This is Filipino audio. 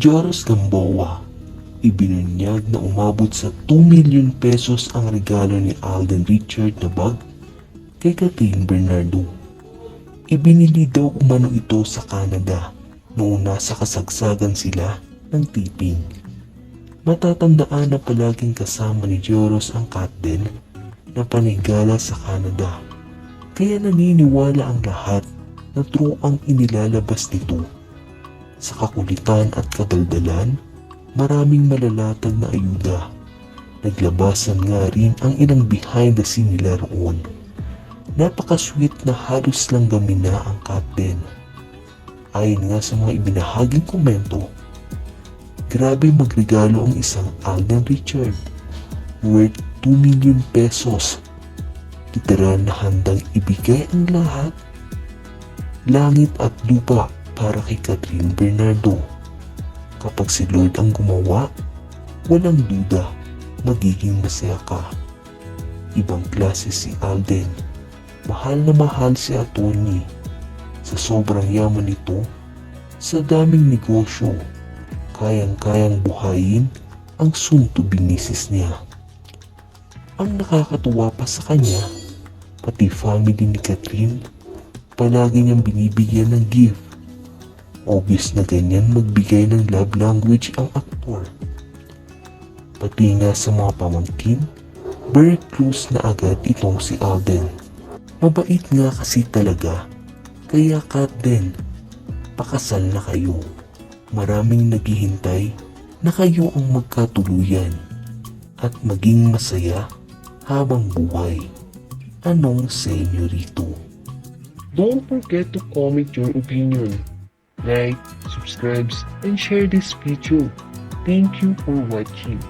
Joros Gamboa, ibinunyag na umabot sa 2 milyon pesos ang regalo ni Alden Richard na bag kay Catherine Bernardo. Ibinili daw umano ito sa Canada noong nasa kasagsagan sila ng tiping. Matatandaan na palaging kasama ni Joros ang Catden na panigala sa Canada. Kaya naniniwala ang lahat na true ang inilalabas nito. Sa kakulitan at kadaldalan, maraming malalatag na ayuda. Naglabasan nga rin ang ilang behind the scene nila roon. Napaka-sweet na halos lang gamina ang Captain. Ayon nga sa mga ibinahaging komento, grabe magregalo ang isang Alden Richard worth 2 million pesos. Literal na handang ibigay ang lahat. Langit at lupa para kay Catherine Bernardo. Kapag si Lord ang gumawa, walang duda, magiging masaya ka. Ibang klase si Alden. Mahal na mahal si Atty. Sa sobrang yaman nito, sa daming negosyo, kayang-kayang buhayin ang soon-to-be misis niya. Ang nakakatuwa pa sa kanya, pati family ni Catherine, palagi niyang binibigyan ng gift. Obvious na ganyan magbigay ng love language ang aktor. Pati nga sa mga pamangkin, very close na agad itong si Alden. Mabait nga kasi talaga, kaya Kat din, pakasal na kayo. Maraming naghihintay na kayo ang magkatuluyan at maging masaya habang buhay. Anong sa inyo rito? Don't forget to comment your opinion. Like, subscribe, and share this video. Thank you for watching.